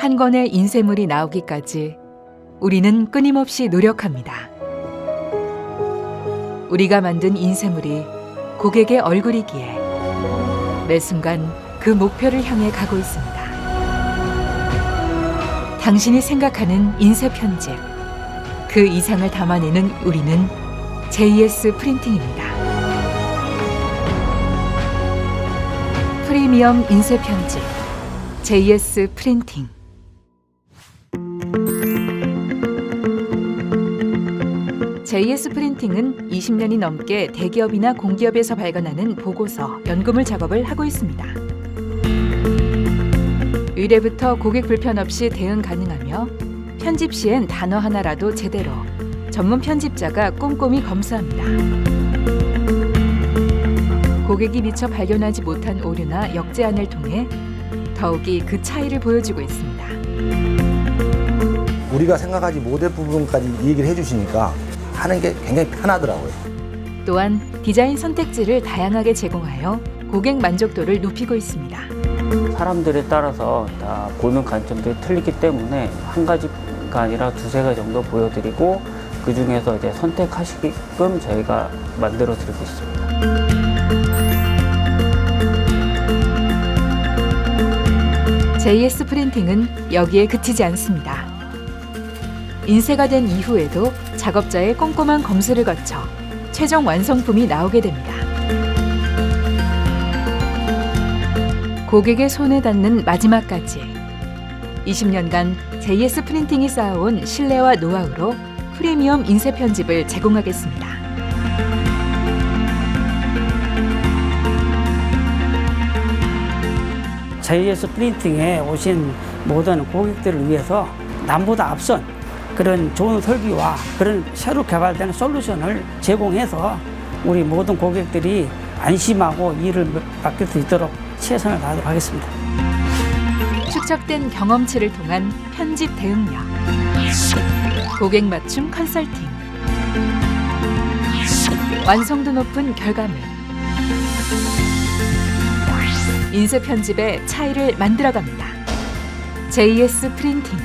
한 권의 인쇄물이 나오기까지 우리는 끊임없이 노력합니다. 우리가 만든 인쇄물이 고객의 얼굴이기에 매 순간 그 목표를 향해 가고 있습니다. 당신이 생각하는 인쇄 편집, 그 이상을 담아내는 우리는 JS 프린팅입니다. 프리미엄 인쇄 편집, JS 프린팅. JS 프린팅은 20년이 넘게 대기업이나 공기업에서 발간하는 보고서, 연구물 작업을 하고 있습니다. 의뢰부터 고객 불편 없이 대응 가능하며 편집 시엔 단어 하나라도 제대로 전문 편집자가 꼼꼼히 검수합니다. 고객이 미처 발견하지 못한 오류나 역제안을 통해 더욱이 그 차이를 보여주고 있습니다. 우리가 생각하지 못할 부분까지 얘기를 해주시니까 하는 게 굉장히 편하더라고요. 또한 디자인 선택지를 다양하게 제공하여 고객 만족도를 높이고 있습니다. 사람들에 따라서 다 보는 관점들이 틀리기 때문에 한 가지가 아니라 두세 가지 정도 보여드리고 그 중에서 이제 선택하시게끔 저희가 만들어 드리고 있습니다. JS 프린팅은 여기에 그치지 않습니다. 인쇄가 된 이후에도 작업자의 꼼꼼한 검수를 거쳐 최종 완성품이 나오게 됩니다. 고객의 손에 닿는 마지막까지 20년간 JS 프린팅이 쌓아온 신뢰와 노하우로 프리미엄 인쇄 편집을 제공하겠습니다. JS 프린팅에 오신 모든 고객들을 위해서 남보다 앞선 그런 좋은 설비와 그런 새로 개발되는 솔루션을 제공해서 우리 모든 고객들이 안심하고 일을 맡길 수 있도록 최선을 다하도록 하겠습니다. 축적된 경험치를 통한 편집 대응력, 고객 맞춤 컨설팅, 완성도 높은 결과물, 인쇄 편집의 차이를 만들어갑니다. JS 프린팅.